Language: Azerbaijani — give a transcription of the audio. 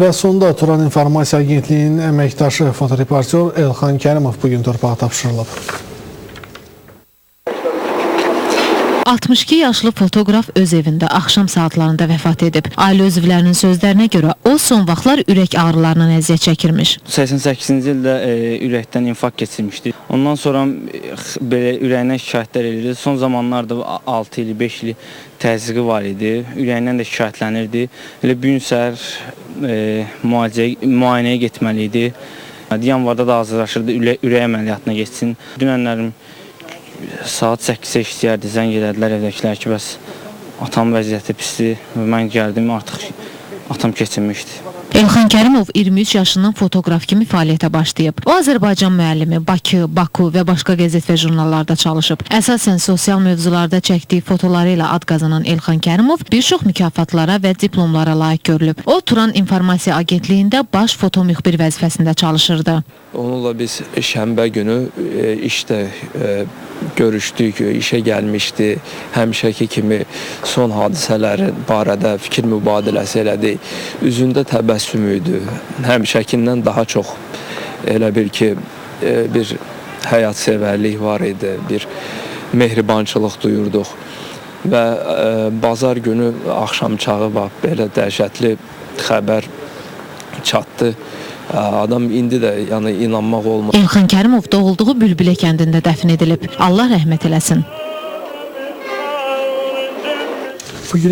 Və sonda Turan İnformasiya Agentliyinin əməkdaşı fotoreportyor Elxan Kərimov bugün torpağa tapşırılıb. 62 yaşlı fotoqraf öz evində axşam saatlarında vəfat edib. Ailə üzvlərinin sözlərinə görə o son vaxtlar ürək ağrılarından əziyyət çəkirmiş. 88-ci ildə e, ürəkdən infarkt keçirmişdi. Ondan sonra e, belə ürəyindən şikayətlər edirdi. Son zamanlarda 6 il, 5 il təzyiqi var idi. Ürəyindən də şikayətlənirdi. Elə bu gün səhər e, müalicə müayinəyə getməli idi. Yanvarda da hazırlaşırdı ürək, ürək əməliyyatına getsin. Dünənlərim saat 8-ə işləyərdi, zəng elədilər evdəkilər ki, bəs atam vəziyyəti pisdir. Və Mən gəldim, artıq atam keçirmişdi. Elxan Kərimov 23 yaşından fotoqraf kimi fəaliyyətə başlayıb. O Azərbaycan müəllimi, Bakı, Baku və başqa qəzet və jurnallarda çalışıb. Əsasən sosial mövzularda çəkdiyi fotoları ilə ad qazanan Elxan Kərimov bir çox mükafatlara və diplomlara layiq görülüb. O Turan İnformasiya Agentliyində baş foto müxbir vəzifəsində çalışırdı. Onunla biz şənbə günü e, işdə e, görüşdük, işə gəlmişdi. Həmişəki kimi son hadisələrin barədə fikir mübadiləsi elədik. Üzündə təbəssüm idi. Həmişəkindən daha çox elə bir ki, e, bir həyatsevərlik var idi, bir mehribançılıq duyurduq. Və e, bazar günü axşam çağı bax belə dəhşətli xəbər çatdı. E, Adam indi də yəni inanmaq olmur. Elxan Kərimov doğulduğu Bülbülə kəndində dəfn edilib. Allah rəhmət eləsin. Bugün